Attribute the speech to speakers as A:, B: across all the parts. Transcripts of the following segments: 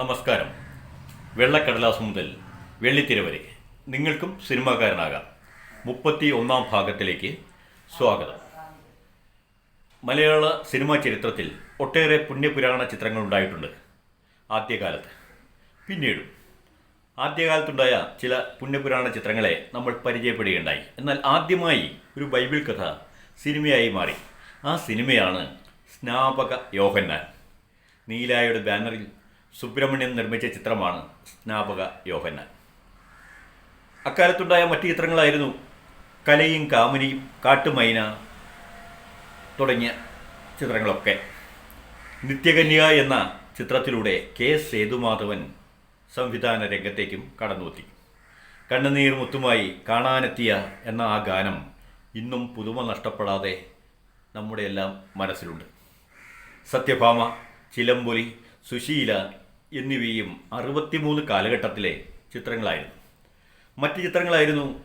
A: നമസ്കാരം. വെള്ളക്കടലാസ് മുതൽ വെള്ളിത്തിര വരെ നിങ്ങൾക്കും സിനിമാകാരനാകാം. മുപ്പത്തി ഒന്നാം ഭാഗത്തിലേക്ക് സ്വാഗതം. മലയാള സിനിമാ ചരിത്രത്തിൽ ഒട്ടേറെ പുണ്യപുരാണ ചിത്രങ്ങൾ ഉണ്ടായിട്ടുണ്ട് ആദ്യകാലത്ത്. പിന്നീടും ആദ്യകാലത്തുണ്ടായ ചില പുണ്യപുരാണ ചിത്രങ്ങളെ നമ്മൾ പരിചയപ്പെടുകയുണ്ടായി. എന്നാൽ ആദ്യമായി ഒരു ബൈബിൾ കഥ സിനിമയായി മാറി. ആ സിനിമയാണ് സ്നാപക യോഹന്നാൻ. നീലായുടെ ബാനറിൽ സുബ്രഹ്മണ്യൻ നിർമ്മിച്ച ചിത്രമാണ് സ്നാപക യോഹന്നാൻ. അക്കാലത്തുണ്ടായ മറ്റു ചിത്രങ്ങളായിരുന്നു കലയും കാമിനിയും കാട്ടുമൈന തുടങ്ങിയ ചിത്രങ്ങളൊക്കെ. നിത്യകന്യ എന്ന ചിത്രത്തിലൂടെ കെ. സേതുമാധവൻ സംവിധാന രംഗത്തേക്കും കടന്നുവെത്തി കണ്ണുനീർ മുത്തുമായി കാണാനെത്തിയ എന്ന ആ ഗാനം ഇന്നും പുതുമ നഷ്ടപ്പെടാതെ നമ്മുടെ എല്ലാം മനസ്സിലുണ്ട്. സത്യഭാമ ചിലമ്പൊലി സുശീല എന്നിവയും അറുപത്തിമൂന്ന് കാലഘട്ടത്തിലെ ചിത്രങ്ങളായിരുന്നു. മറ്റ് ചിത്രങ്ങളായിരുന്നു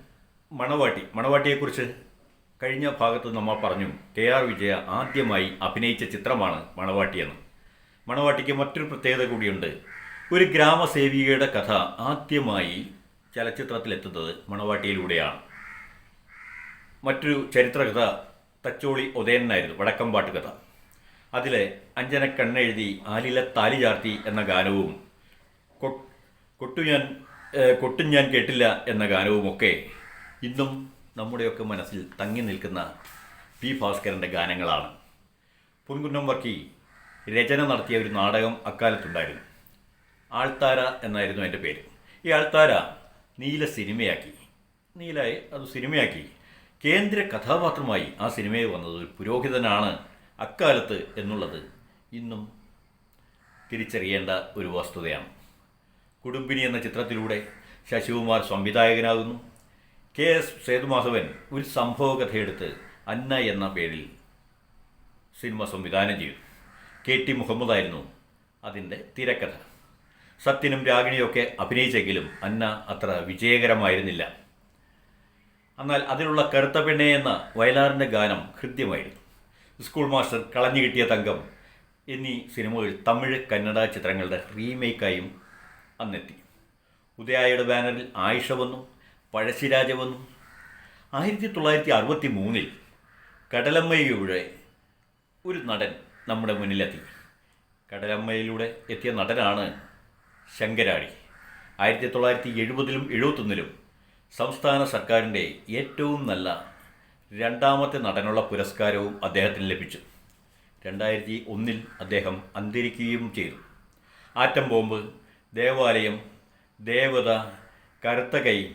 A: മണവാട്ടി. മണവാട്ടിയെക്കുറിച്ച് കഴിഞ്ഞ ഭാഗത്ത് നമ്മൾ പറഞ്ഞു കെ ആർ വിജയ ആദ്യമായി അഭിനയിച്ച ചിത്രമാണ് മണവാട്ടിയെന്ന് മണവാട്ടിക്ക് മറ്റൊരു പ്രത്യേകത കൂടിയുണ്ട്. ഒരു ഗ്രാമസേവികയുടെ കഥ ആദ്യമായി ചലച്ചിത്രത്തിലെത്തുന്നത് മണവാട്ടിയിലൂടെയാണ്. മറ്റൊരു ചരിത്രകഥ തച്ചോളി ഉദയനായിരുന്നു വടക്കമ്പാട്ട് കഥ അതിലെ അഞ്ജന കണ്ണെഴുതി ആലില താലി ചാർത്തി എന്ന ഗാനവും കൊട്ടു ഞാൻ കൊട്ടും ഞാൻ കേട്ടില്ല എന്ന ഗാനവുമൊക്കെ ഇന്നും നമ്മുടെയൊക്കെ മനസ്സിൽ തങ്ങി നിൽക്കുന്ന പി ഭാസ്കരന്റെ ഗാനങ്ങളാണ്. പൊൻകുന്നം വർക്കി രചന നടത്തിയ ഒരു നാടകം അക്കാലത്തുണ്ടായിരുന്നു. ആൾത്താര എന്നായിരുന്നു എന്റെ പേര്. ഈ ആൾത്താര നീല സിനിമയാക്കി. നീലായി അത് സിനിമയാക്കി. കേന്ദ്ര കഥാപാത്രമായി ആ സിനിമയിൽ വന്നത് ഒരു പുരോഹിതനാണ് അക്കാലത്ത് എന്നുള്ളത് ഇന്നും തിരിച്ചറിയേണ്ട ഒരു വസ്തുതയാണ്. കുടുംബിനി എന്ന ചിത്രത്തിലൂടെ ശശികുമാർ സംവിധായകനാകുന്നു. കെ എസ് സേതുമാധവൻ ഒരു സംഭവ കഥയെടുത്ത് അന്ന എന്ന പേരിൽ സിനിമ സംവിധാനം ചെയ്തു. കെ ടി മുഹമ്മദായിരുന്നു അതിന്റെ തിരക്കഥ. സത്യനും രാഗിണിയൊക്കെ അഭിനയിച്ചെങ്കിലും അന്ന അത്ര വിജയകരമായിരുന്നില്ല. എന്നാൽ അതിലുള്ള കറുത്ത പെണ്ണെ എന്ന വയലാറിന്റെ ഗാനം ഹൃദ്യമായിരുന്നു. സ്കൂൾ മാസ്റ്റർ കളഞ്ഞു കിട്ടിയ തങ്കം. എന്നീ സിനിമകൾ തമിഴ് കന്നഡ ചിത്രങ്ങളുടെ റീമേക്കായും അന്നെത്തി. ഉദയായുടെ ബാനറിൽ ആയിഷ വന്നു പഴശ്ശിരാജ വന്നു. ആയിരത്തി തൊള്ളായിരത്തി അറുപത്തി മൂന്നിൽ കടലമ്മയിലൂടെ ഒരു നടൻ നമ്മുടെ മുന്നിലെത്തി. കടലമ്മയിലൂടെ എത്തിയ നടനാണ് ശങ്കരാടി. ആയിരത്തി തൊള്ളായിരത്തി എഴുപതിലും എഴുപത്തൊന്നിലും സംസ്ഥാന സർക്കാരിന്റെ ഏറ്റവും നല്ല രണ്ടാമത്തെ നടനുള്ള പുരസ്കാരവും അദ്ദേഹത്തിന് ലഭിച്ചു. രണ്ടായിരത്തി ഒന്നിൽ അദ്ദേഹം അന്തരിക്കുകയും ചെയ്തു. ആറ്റം ബോംബ് ദേവാലയം ദേവത കരുത്തകൈ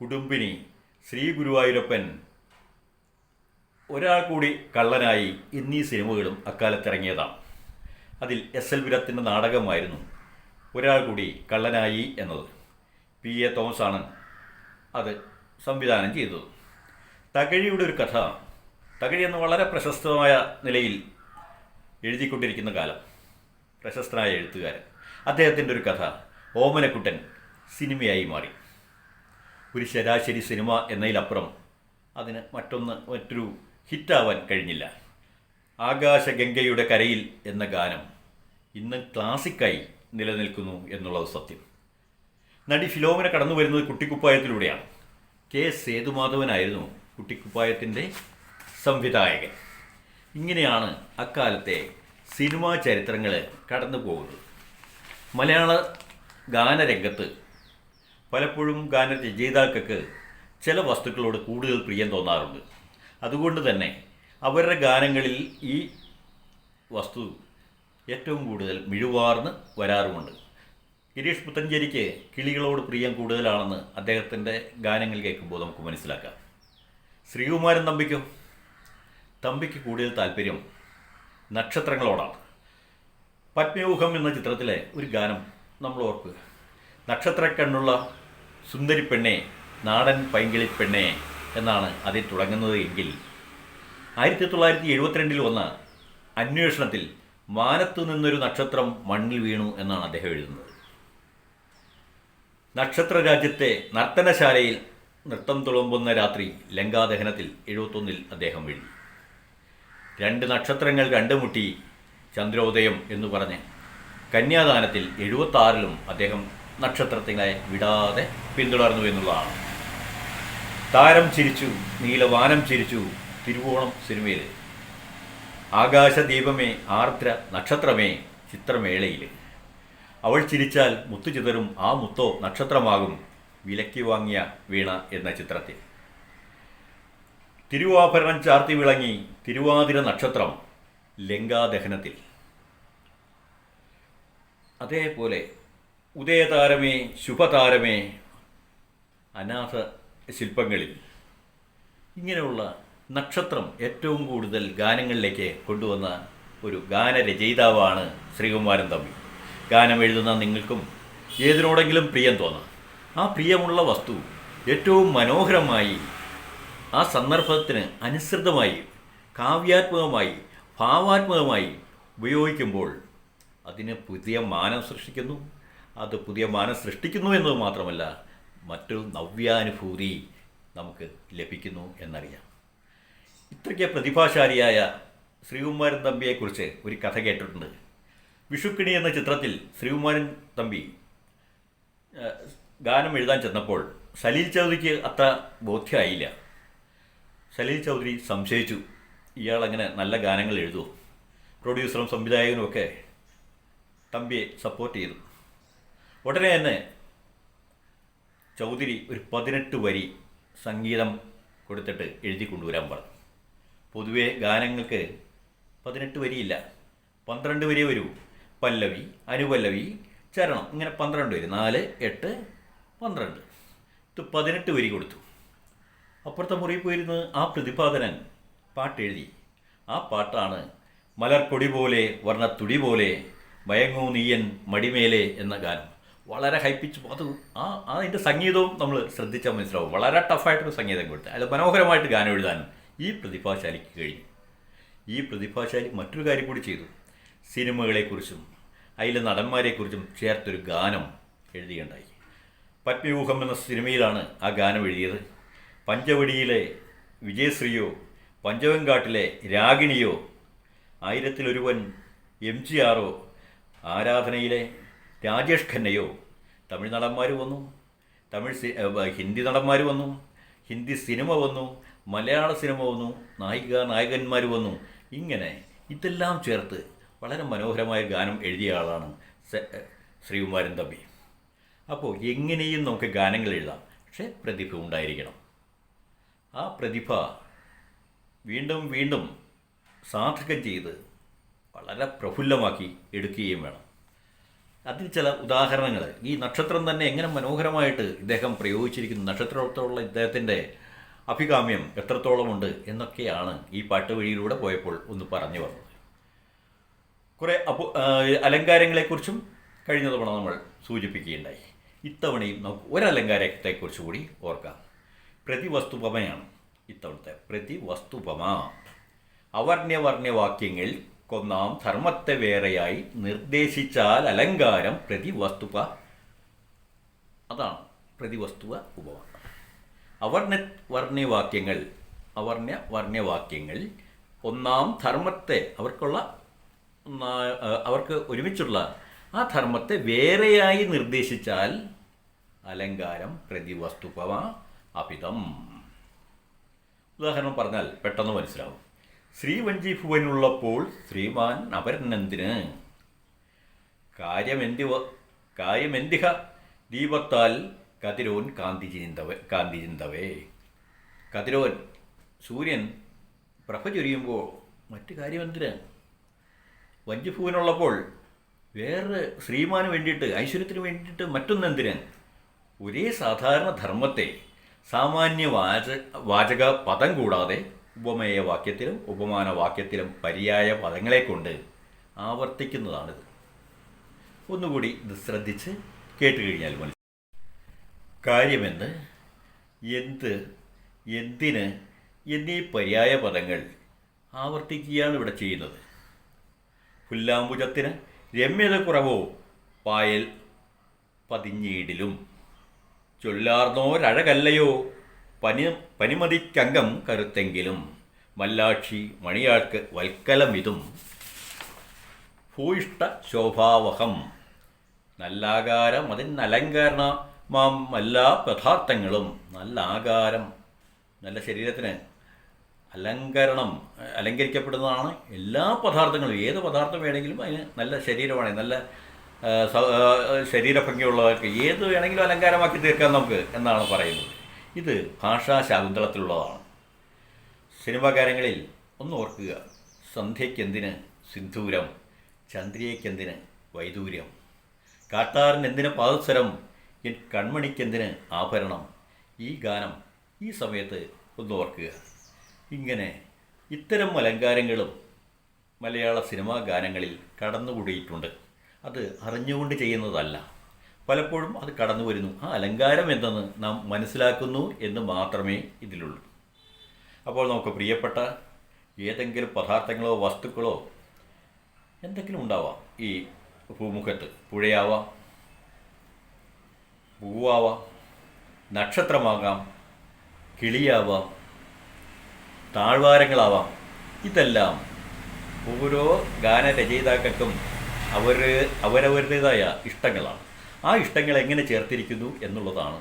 A: കുടുംബിനി ശ്രീ ഗുരുവായൂരപ്പൻ ഒരാൾ കൂടി കള്ളനായി എന്നീ സിനിമകളും അക്കാലത്തിറങ്ങിയതാണ്. അതിൽ എസ് എൽ വിരത്തിന്റെ നാടകമായിരുന്നു ഒരാൾ കൂടി കള്ളനായി എന്നത്. പി എ തോമസ് ആണ് അത് സംവിധാനം ചെയ്തത്. തകഴിയുടെ ഒരു കഥ. തകഴി എന്ന് വളരെ പ്രശസ്തമായ നിലയിൽ എഴുതിക്കൊണ്ടിരിക്കുന്ന കാലം. പ്രശസ്തനായ എഴുത്തുകാരൻ. അദ്ദേഹത്തിന്റെ ഒരു കഥ. ഓമനക്കുട്ടൻ സിനിമയായി മാറി. ഒരു ശരാശരി സിനിമ എന്നതിലപ്പുറം അതിന് മറ്റൊന്ന് മറ്റൊരു ഹിറ്റാവാൻ കഴിഞ്ഞില്ല. ആകാശഗംഗയുടെ കരയിൽ എന്ന ഗാനം ഇന്ന് ക്ലാസിക്കായി നിലനിൽക്കുന്നു എന്നുള്ളത് സത്യം. നടി ഫിലോമിന കടന്നു വരുന്നത് കുട്ടിക്കുപ്പായത്തിലൂടെയാണ്. കെ സേതുമാധവനായിരുന്നു കുട്ടിക്കുപ്പായത്തിന്റെ സംവിധായകൻ. ഇങ്ങനെയാണ് അക്കാലത്തെ സിനിമാ ചരിത്രങ്ങൾ കടന്നു പോകുന്നത്. മലയാള ഗാനരംഗത്ത് പലപ്പോഴും ഗാന രചയിതാക്കൾക്ക് ചില വസ്തുക്കളോട് കൂടുതൽ പ്രിയം തോന്നാറുണ്ട്. അതുകൊണ്ട് തന്നെ അവരുടെ ഗാനങ്ങളിൽ ഈ വസ്തു ഏറ്റവും കൂടുതൽ മിഴുവാർന്ന് വരാറുമുണ്ട്. ഗിരീഷ് പുത്തഞ്ചേരിക്ക് കിളികളോട് പ്രിയം കൂടുതലാണെന്ന് അദ്ദേഹത്തിന്റെ ഗാനങ്ങൾ കേൾക്കുമ്പോൾ നമുക്ക് മനസ്സിലാക്കാം. ശ്രീകുമാരൻ തമ്പിക്കും തമ്പിക്ക് കൂടുതൽ താല്പര്യം നക്ഷത്രങ്ങളോടാണ്. പത്മയൂഹം എന്ന ചിത്രത്തിലെ ഒരു ഗാനം നമ്മൾ ഓർക്കുക നക്ഷത്രക്കണ്ണുള്ള സുന്ദരി പെണ്ണെ നാടൻ പൈങ്കിളി പെണ്ണെ എന്നാണ് അതിൽ തുടങ്ങുന്നത് എങ്കിൽ ആയിരത്തി തൊള്ളായിരത്തി എഴുപത്തിരണ്ടിൽ വന്ന അന്വേഷണത്തിൽ മാനത്തു നിന്നൊരു നക്ഷത്രം മണ്ണിൽ വീണു എന്നാണ് അദ്ദേഹം എഴുതുന്നത്. നക്ഷത്രരാജ്യത്തെ നർത്തനശാലയിൽ നൃത്തം തുളുമ്പുന്ന രാത്രി ലങ്കാദഹനത്തിൽ എഴുപത്തൊന്നിൽ അദ്ദേഹം വീഴും രണ്ട് നക്ഷത്രങ്ങൾ കണ്ടുമുട്ടി ചന്ദ്രോദയം എന്ന് പറഞ്ഞ് കന്യാദാനത്തിൽ എഴുപത്താറിലും അദ്ദേഹം നക്ഷത്രത്തിനെ വിടാതെ പിന്തുടർന്നു എന്നുള്ളതാണ്. താരം ചിരിച്ചു നീലവാനം ചിരിച്ചു തിരുവോണം സിനിമയിൽ. ആകാശദീപമേ ആർദ്ര നക്ഷത്രമേ ചിത്രമേളയിൽ. അവൾ ചിരിച്ചാൽ മുത്തു ചിതറും ആ മുത്തോ നക്ഷത്രമാകും വിലക്കി വാങ്ങിയ വീണ എന്ന ചിത്രത്തിൽ. തിരുവാഭരണം ചാർത്തി വിളങ്ങി തിരുവാതിര നക്ഷത്രം ലങ്കാദഹനത്തിൽ. അതേപോലെ ഉദയതാരമേ ശുഭതാരമേ അനാഥ ശില്പങ്ങളിൽ. ഇങ്ങനെയുള്ള നക്ഷത്രം ഏറ്റവും കൂടുതൽ ഗാനങ്ങളിലേക്ക് കൊണ്ടുവന്ന ഒരു ഗാനരചയിതാവാണ് ശ്രീകുമാരൻ തമ്പി. ഗാനം എഴുതുന്ന നിങ്ങൾക്കും ഏതിനോടെങ്കിലും പ്രിയം തോന്നാം. ആ പ്രിയമുള്ള വസ്തു ഏറ്റവും മനോഹരമായി ആ സന്ദർഭത്തിന് അനുസൃതമായി കാവ്യാത്മകമായി ഭാവാത്മകമായി ഉപയോഗിക്കുമ്പോൾ അതിന് പുതിയ മാനം സൃഷ്ടിക്കുന്നു. അത് പുതിയ മാനം സൃഷ്ടിക്കുന്നു എന്നത് മാത്രമല്ല മറ്റൊരു നവ്യാനുഭൂതി നമുക്ക് ലഭിക്കുന്നു എന്നറിയാം. ഇത്രയ്ക്ക് പ്രതിഭാശാലിയായ ശ്രീകുമാരൻ തമ്പിയെക്കുറിച്ച് ഒരു കഥ കേട്ടിട്ടുണ്ട്. വിഷുക്കിണി എന്ന ചിത്രത്തിൽ ശ്രീകുമാരൻ തമ്പി ഗാനം എഴുതാൻ ചെന്നപ്പോൾ സലീൽ ചൗധരിക്ക് അത്ര ബോധ്യമായില്ല സലീൽ ചൗധരി സംശയിച്ചു. ഇയാൾ അങ്ങനെ നല്ല ഗാനങ്ങൾ എഴുതുമോ പ്രൊഡ്യൂസറും സംവിധായകനും ഒക്കെ തമ്പിയെ സപ്പോർട്ട് ചെയ്തു. ഉടനെ തന്നെ ചൗധരി ഒരു പതിനെട്ട് വരി സംഗീതം കൊടുത്തിട്ട് എഴുതി കൊണ്ടുവരാൻ പറഞ്ഞു. പൊതുവെ ഗാനങ്ങൾക്ക് പതിനെട്ട് വരിയില്ല. പന്ത്രണ്ട് വരി വരൂ. പല്ലവി അനുപല്ലവി ചരണം ഇങ്ങനെ പന്ത്രണ്ട് വരി. നാല് എട്ട് പന്ത്രണ്ട്. ഇത് പതിനെട്ട് വരി കൊടുത്തു. അപ്പുറത്തെ മുറിയിൽ പോയിരുന്ന് ആ പ്രതിപാദനൻ പാട്ടെഴുതി ആ പാട്ടാണ് മലർക്കൊടി പോലെ വർണത്തുടി പോലെ മയങ്ങൂ നീയൻ മടിമേലെ എന്ന ഗാനം. വളരെ ഹൈപ്പിച്ച് അത് ആ അതിന്റെ സംഗീതവും നമ്മൾ ശ്രദ്ധിച്ചാൽ മനസ്സിലാവും. വളരെ ടഫായിട്ടൊരു സംഗീതം കൊടുത്ത്. അത് മനോഹരമായിട്ട് ഗാനം എഴുതാൻ ഈ പ്രതിഭാശാലിക്ക് കഴിഞ്ഞു. ഈ പ്രതിഭാശാലി മറ്റൊരു കാര്യം കൂടി ചെയ്തു. സിനിമകളെക്കുറിച്ചും അതിലെ നടന്മാരെക്കുറിച്ചും ചേർത്തൊരു ഗാനം എഴുതുകയുണ്ടായി. പത്മയൂഹം എന്ന സിനിമയിലാണ് ആ ഗാനം എഴുതിയത്. പഞ്ചവടിയിലെ വിജയശ്രീയോ പഞ്ചവങ്കാട്ടിലെ രാഗിണിയോ ആയിരത്തിലൊരുവൻ എം ജി ആറോ ആരാധനയിലെ രാജേഷ് ഖന്നയോ തമിഴ് നടന്മാർ വന്നു. തമിഴ് ഹിന്ദി നടന്മാർ വന്നു. ഹിന്ദി സിനിമ വന്നു. മലയാള സിനിമ വന്നു. നായിക നായകന്മാർ വന്നു. ഇങ്ങനെ ഇതെല്ലാം ചേർത്ത് വളരെ മനോഹരമായ ഗാനം എഴുതിയ ആളാണ് ശ്രീകുമാരൻ തമ്പി. അപ്പോൾ എങ്ങനെയും നമുക്ക് ഗാനങ്ങൾ എഴുതാം. പക്ഷേ പ്രതിഭ ഉണ്ടായിരിക്കണം. ആ പ്രതിഭ വീണ്ടും വീണ്ടും സാധകം ചെയ്ത് വളരെ പ്രഫുല്ലമാക്കി എടുക്കുകയും വേണം. അതിൽ ചില ഉദാഹരണങ്ങൾ. ഈ നക്ഷത്രം തന്നെ എങ്ങനെ മനോഹരമായിട്ട് ഇദ്ദേഹം പ്രയോഗിച്ചിരിക്കുന്നു? നക്ഷത്രത്തോടുള്ള ഇദ്ദേഹത്തിന്റെ അഭികാമ്യം എത്രത്തോളമുണ്ട് എന്നൊക്കെയാണ് ഈ പാട്ട് വഴിയിലൂടെ പോയപ്പോൾ ഒന്ന് പറഞ്ഞു വന്നത്. കുറേ അപു അലങ്കാരങ്ങളെക്കുറിച്ചും കഴിഞ്ഞ തവണ നമ്മൾ സൂചിപ്പിക്കുകയുണ്ടായി. ഇത്തവണയും നമുക്ക് ഒരലങ്കാരത്തെക്കുറിച്ച് കൂടി ഓർക്കാം. പ്രതിവസ്തുപമയാണ് ഇത്തവണത്തെ പ്രതിവസ്തുപമ. അവർണ്യവർണ്യവാക്യങ്ങൾ കൊന്നാം ധർമ്മത്തെ വേറെയായി നിർദ്ദേശിച്ചാൽ അലങ്കാരം പ്രതിവസ്തുപ. അതാണ് പ്രതിവസ്തുവ ഉപമ. അവർണ്യ വർണ്യവാക്യങ്ങൾ അവർണ്യ വർണ്യവാക്യങ്ങൾ ഒന്നാം ധർമ്മത്തെ അവർക്കുള്ള അവർക്ക് ഒരുമിച്ചുള്ള ആ ധർമ്മത്തെ വേറെയായി നിർദ്ദേശിച്ചാൽ അലങ്കാരം പ്രതിവസ്തുപവ അപിതം. ഉദാഹരണം പറഞ്ഞാൽ പെട്ടെന്ന് മനസ്സിലാവും. ശ്രീവഞ്ചി ഭുവനുള്ളപ്പോൾ ശ്രീമാൻ അപരനന്തിന് കാര്യമെന്തിവ കാര്യമെന്തിഹ ദീപത്താൽ കതിരോൻ കാന്തി ചിന്തവേ കാന്തി ചിന്തവേ കതിരോൻ സൂര്യൻ പ്രഭ ചൊരിയുമ്പോൾ മറ്റ് കാര്യമെന്തിന്? വഞ്ചിഭുവനുള്ളപ്പോൾ വേറെ ശ്രീമാന് വേണ്ടിയിട്ട് ഐശ്വര്യത്തിന് വേണ്ടിയിട്ട് മറ്റൊന്നെന്തിന്? ഒരേ സാധാരണ ധർമ്മത്തെ സാമാന്യ വാച വാചക പദം കൂടാതെ ഉപമേയ വാക്യത്തിലും ഉപമാന വാക്യത്തിലും പര്യായ പദങ്ങളെ കൊണ്ട് ആവർത്തിക്കുന്നതാണിത്. ഒന്നുകൂടി ഇത് ശ്രദ്ധിച്ച് കേട്ട് കഴിഞ്ഞാൽ മനസ്സിലാവും കാര്യമെന്ന് എന്ത്? എന്തിന്? എന്നീ പര്യായ പദങ്ങൾ ആവർത്തിക്കുകയാണ് ഇവിടെ ചെയ്യുന്നത്. പുല്ലാമ്പുജത്തിന് രമ്യത കുറവോ പായൽ പതിഞ്ഞീടിലും. ചൊല്ലാർന്നോരഴകല്ലയോ പനി പനിമതിക്കങ്കം കരുത്തെങ്കിലും മല്ലാക്ഷി മണിയാൾക്ക് വൽക്കലമിതും. ഭൂയിഷ്ട ശോഭാവഹം നല്ല ആകാരം അലങ്കരണ മാം എല്ലാ പദാർത്ഥങ്ങളും. നല്ല ആകാരം നല്ല ശരീരത്തിന് അലങ്കരണം അലങ്കരിക്കപ്പെടുന്നതാണ് എല്ലാ പദാർത്ഥങ്ങളും. ഏത് പദാർത്ഥം വേണമെങ്കിലും അതിന് നല്ല ശരീരമാണ് നല്ല ശരീരഭംഗിയുള്ളവർക്ക് ഏത് വേണമെങ്കിലും അലങ്കാരമാക്കി തീർക്കാം നമുക്ക് എന്നാണ് പറയുന്നത്. ഇത് ഭാഷാ ശാകുന്തളത്തിലുള്ളതാണ്. സിനിമാ ഗാനങ്ങളിൽ ഒന്ന് ഓർക്കുക. സന്ധ്യയ്ക്കെന്തിന് സിന്ധൂരം? ചന്ദ്രിയയ്ക്കെന്തിന് വൈദൂര്യം? കാട്ടാറിന് എന്തിന് പാദസരം എൻ കൺമണിക്കെന്തിന് ആഭരണം? ഈ ഗാനം ഈ സമയത്ത് ഒന്ന് ഓർക്കുക. ഇങ്ങനെ ഇത്തരം അലങ്കാരങ്ങളും മലയാള സിനിമാ ഗാനങ്ങളിൽ കടന്നുകൂടിയിട്ടുണ്ട്. അത് അറിഞ്ഞുകൊണ്ട് ചെയ്യുന്നതല്ല. പലപ്പോഴും അത് കടന്നു വരുന്നു. ആ അലങ്കാരം എന്തെന്ന് നാം മനസ്സിലാക്കുന്നു എന്ന് മാത്രമേ ഇതിലുള്ളൂ. അപ്പോൾ നമുക്ക് പ്രിയപ്പെട്ട ഏതെങ്കിലും പദാർത്ഥങ്ങളോ വസ്തുക്കളോ എന്തെങ്കിലും ഉണ്ടാവാം. ഈ ഭൂമുഖത്ത് പുഴയാവാം പൂവാവാം നക്ഷത്രമാകാം കിളിയാവാം താഴ്വാരങ്ങളാവാം. ഇതെല്ലാം ഓരോ ഗാനരചയിതാക്കൾക്കും അവർ അവരവരുടേതായ ഇഷ്ടങ്ങളാണ്. ആ ഇഷ്ടങ്ങൾ എങ്ങനെ ചേർത്തിരിക്കുന്നു എന്നുള്ളതാണ്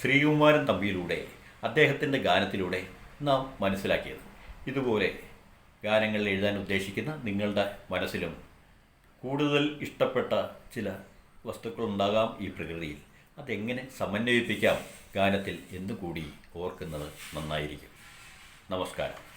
A: ശ്രീകുമാരൻ തമ്പിയിലൂടെ അദ്ദേഹത്തിന്റെ ഗാനത്തിലൂടെ നാം മനസ്സിലാക്കിയത്. ഇതുപോലെ ഗാനങ്ങൾ എഴുതാൻ ഉദ്ദേശിക്കുന്ന നിങ്ങളുടെ മനസ്സിലും കൂടുതൽ ഇഷ്ടപ്പെട്ട ചില വസ്തുക്കളുണ്ടാകാം ഈ പ്രകൃതിയിൽ. അതെങ്ങനെ സമന്വയിപ്പിക്കാം ഗാനത്തിൽ എന്നുകൂടി ഓർക്കുന്നത് നന്നായിരിക്കും. നമസ്കാരം.